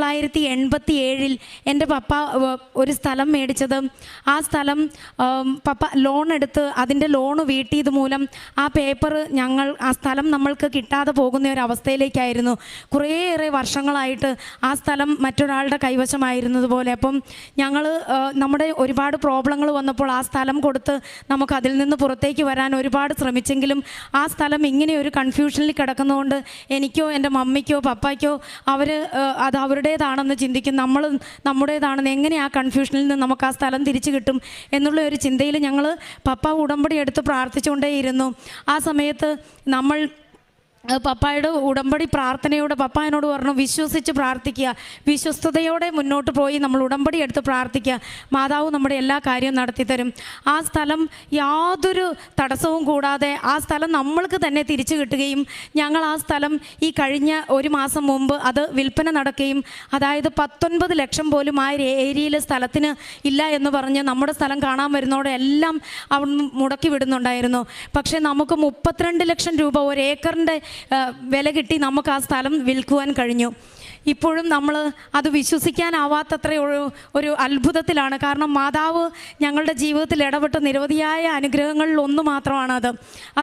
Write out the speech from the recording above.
തൊള്ളായിരത്തി എൺപത്തി ഏഴിൽ എന്റെ പപ്പ ഒരു സ്ഥലം മേടിച്ചത്. ആ സ്ഥലം പപ്പ ലോൺ എടുത്ത് അതിന്റെ ലോണ് വീട്ടിയത് മൂലം ആ പേപ്പർ ഞങ്ങൾ ആ സ്ഥലം നമ്മൾക്ക് കിട്ടാതെ പോകുന്ന ഒരു അവസ്ഥയിലേക്കായിരുന്നു. കുറേയേറെ വർഷങ്ങളായിട്ട് ആ സ്ഥലം മറ്റൊരാളുടെ കൈവശമായിരുന്നതുപോലെ. അപ്പം ഞങ്ങൾ നമ്മുടെ ഒരുപാട് പ്രോബ്ലങ്ങൾ വന്നപ്പോൾ ആ സ്ഥലം കൊടുത്ത് നമുക്ക് അതിൽ നിന്ന് പുറത്തേക്ക് വരാൻ ഒരുപാട് ശ്രമിച്ചെങ്കിലും ആ സ്ഥലം ഇങ്ങനെ ഒരു കൺഫ്യൂഷനിൽ കിടക്കുന്നതുകൊണ്ട് എനിക്കോ എന്റെ മമ്മിക്കോ പപ്പയ്ക്കോ അവർ അത് അവരുടേതാണെന്ന് ചിന്തിക്കും നമ്മൾ നമ്മുടേതാണെന്ന് എങ്ങനെ ആ കൺഫ്യൂഷനിൽ നിന്ന് നമുക്ക് ആ സ്ഥലം തിരിച്ചു കിട്ടും എന്നുള്ള ഒരു ചിന്തയിൽ ഞങ്ങൾ പപ്പ ഉടമ്പടി എടുത്ത് പ്രാർത്ഥിച്ചുകൊണ്ടേയിരുന്നു. ആ സമയത്ത് നമ്മൾ പപ്പായുടെ ഉടമ്പടി പ്രാർത്ഥനയോടെ പപ്പ എന്നോട് പറഞ്ഞു വിശ്വസിച്ച് പ്രാർത്ഥിക്കുക. വിശ്വസ്തയോടെ മുന്നോട്ട് പോയി നമ്മൾ ഉടമ്പടി എടുത്ത് പ്രാർത്ഥിക്കുക. മാതാവ് നമ്മുടെ എല്ലാ കാര്യവും നടത്തിത്തരും. ആ സ്ഥലം യാതൊരു തടസ്സവും കൂടാതെ ആ സ്ഥലം നമ്മൾക്ക് തന്നെ തിരിച്ചു കിട്ടുകയും ഞങ്ങൾ ആ സ്ഥലം ഈ കഴിഞ്ഞ ഒരു മാസം മുമ്പ് അത് വിൽപ്പന നടക്കുകയും അതായത് പത്തൊൻപത് ലക്ഷം പോലും ആ ഏരിയയിൽ സ്ഥലത്തിന് ഇല്ല എന്ന് പറഞ്ഞ് നമ്മുടെ സ്ഥലം കാണാൻ വരുന്നതോടെ എല്ലാം അവിടുന്ന് മുടക്കി വിടുന്നുണ്ടായിരുന്നു. പക്ഷേ നമുക്ക് മുപ്പത്തിരണ്ട് ലക്ഷം രൂപ ഒരു ഏക്കറിന്റെ വില കിട്ടി നമുക്ക് ആ സ്ഥലം വിൽക്കുവാൻ കഴിഞ്ഞു. ഇപ്പോഴും നമ്മൾ അത് വിശ്വസിക്കാനാവാത്തത്ര ഒരു ഒരു അത്ഭുതത്തിലാണ്. കാരണം മാതാവ് ഞങ്ങളുടെ ജീവിതത്തിൽ ഇടപെട്ട നിരവധിയായ അനുഗ്രഹങ്ങളിൽ ഒന്ന് മാത്രമാണത്.